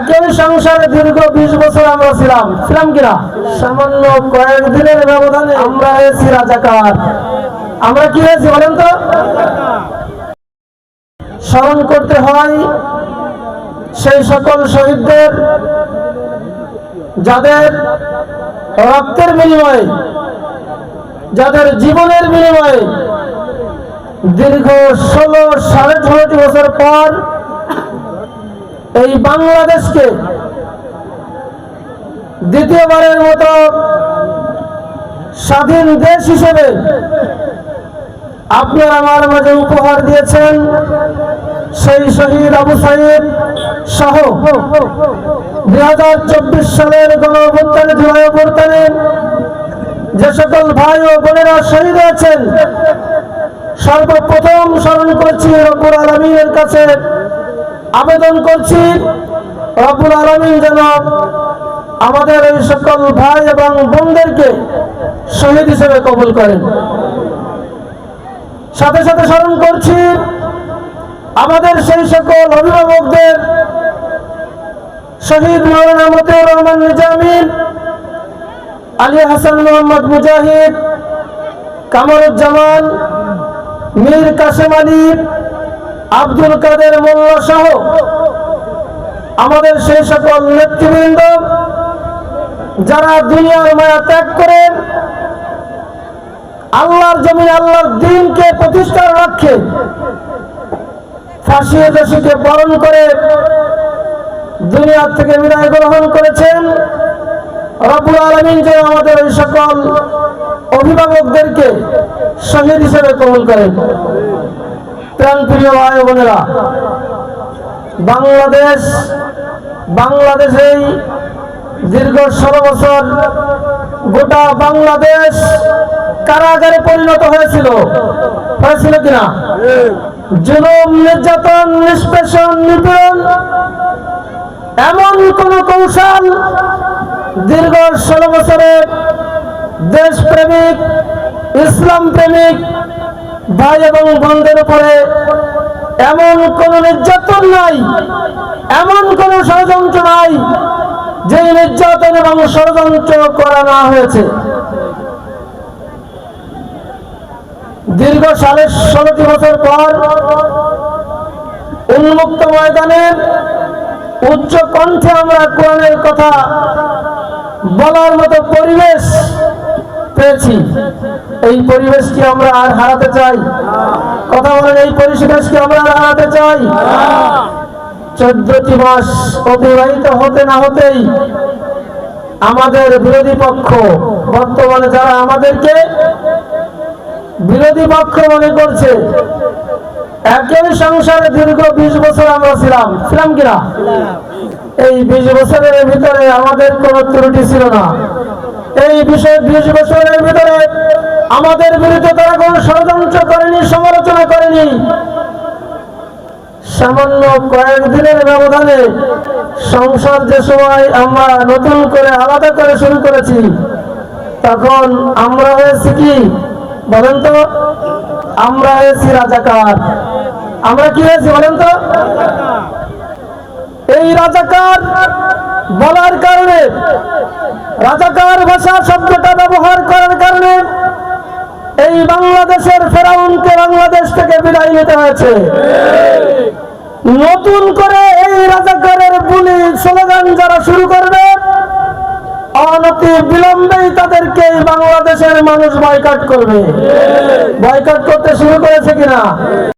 একই সংসারে দীর্ঘ বিশ বছর আমরা ছিলাম। ছিলাম কিনা? সামান্য কয়েকদিনের ব্যবধানে। আমরা হয়েছি রাজাকার। আমরা কি হয়েছি বলেন তো? স্মরণ করতে হয় সেই সকল শহীদদের যাদের রক্তের বিনিময়ে যাদের জীবনের বিনিময়ে দীর্ঘ ষোলো সাড়ে ষোলোটি বছর পর এই বাংলাদেশকে দ্বিতীয়বারের মতো স্বাধীন দেশ হিসেবে আপনারা আমার মাঝে উপহার দিয়েছেন সেই শহীদ আবু সাইদ সহ দুই হাজার চব্বিশ সালের গণ অভ্যুত্থানে জুলাই অভ্যুত্থানে যে সকল ভাই ও বোনেরা শহীদ হয়েছেন, সর্বপ্রথম স্মরণ করছি রব্বুল আলমীর কাছে আবেদন করছি, রব্বুল আলমিন যেন আমাদের এই সকল ভাই এবং বোনদেরকে শহীদ হিসেবে কবুল করেন। সাথে সাথে স্মরণ করছি, আমাদের সেই সকল অভিভাবকদের শহীদ মৌলানা মতিউর রহমান নিজামিন আলী হাসান মোহাম্মদ মুজাহিদ, কামরুজ্জামান, মীর কাশেম আলী আব্দুল কাদের মোল্লা সহ আমাদের সেই সকল নেতৃবৃন্দ যারা দুনিয়ার মায়া ত্যাগ করেন, আল্লাহর জমি, আল্লাহর দিনকে প্রতিষ্ঠার লক্ষ্যে ফাঁসি দোষীকে বরণ করে দুনিয়ার থেকে বিদায় গ্রহণ করেছেন। রবুল আলমিন যে আমাদের ওই সকল অভিভাবকদেরকে শহীদ হিসেবে কবুল করেন। ভাই বোনেরা, বাংলাদেশ, বাংলাদেশেই দীর্ঘ ষোলো বছর গোটা বাংলাদেশ কারাগারে পরিণত হয়েছিল। হয়েছিল কিনা? জুলুম, নির্যাতন, নিষ্পেষণ, নিপীড়ন এমন কোন কৌশল দীর্ঘ ষোলো বছরের দেশপ্রেমিক ইসলাম প্রেমিক ভাই এবং বন্ধের উপরে এমন কোন নির্যাতন নাই, এমন কোন ষড়যন্ত্র নাই যে নির্যাতন এবং ষড়যন্ত্র করা না হয়েছে। দীর্ঘ সাড়ে ষোলোটি বছর পর উন্মুক্ত ময়দানের উচ্চ কণ্ঠে আমরা কোরআনের কথা বলার মতো পরিবেশ পেয়েছি। এই পরিবেশকে আমরা আর হারাতে চাই। কথা বলেন, এই পরিবেশকে আমরা আর হারাতে চাই। চোদ্দটি মাস অতিবাহিত হতে না হতেই আমাদের বিরোধী পক্ষ, বর্তমানে যারা আমাদেরকে বিরোধী পক্ষ মনে করছে, একই সংসারে দীর্ঘ বিশ বছর আমরা ছিলাম। ছিলাম কিনা? এই বিশ বছরের ভিতরে আমাদের কোনো ত্রুটি ছিল না। এই বিষয়ে বিশ বছরের ভিতরে আমাদের বিরুদ্ধে তারা কোনো ষড়যন্ত্র করেনি, সমালোচনা করেনি। সামান্য কয়েকদিনের ব্যবধানে সংসার যে সময় আমরা নতুন করে আলাদা করে শুরু করেছি, তখন আমরা হয়েছি কি? বলেন তো, আমরা হয়েছি রাজাকার। আমরা কি হয়েছি বলেন তো? এই রাজাকার বলার কারণে রাজাকার ভাষা শব্দটা ব্যবহার করার কারণে এই বাংলাদেশের ফেরাউনকে বাংলাদেশ থেকে বিদায় নিতে হয়েছে। নতুন করে এই রাজাকারের বুলি স্লোগান যারা শুরু করবে, অনতি বিলম্বেই তাদেরকে বাংলাদেশের মানুষ বয়কট করবে। বয়কট করতে শুরু করেছে কিনা?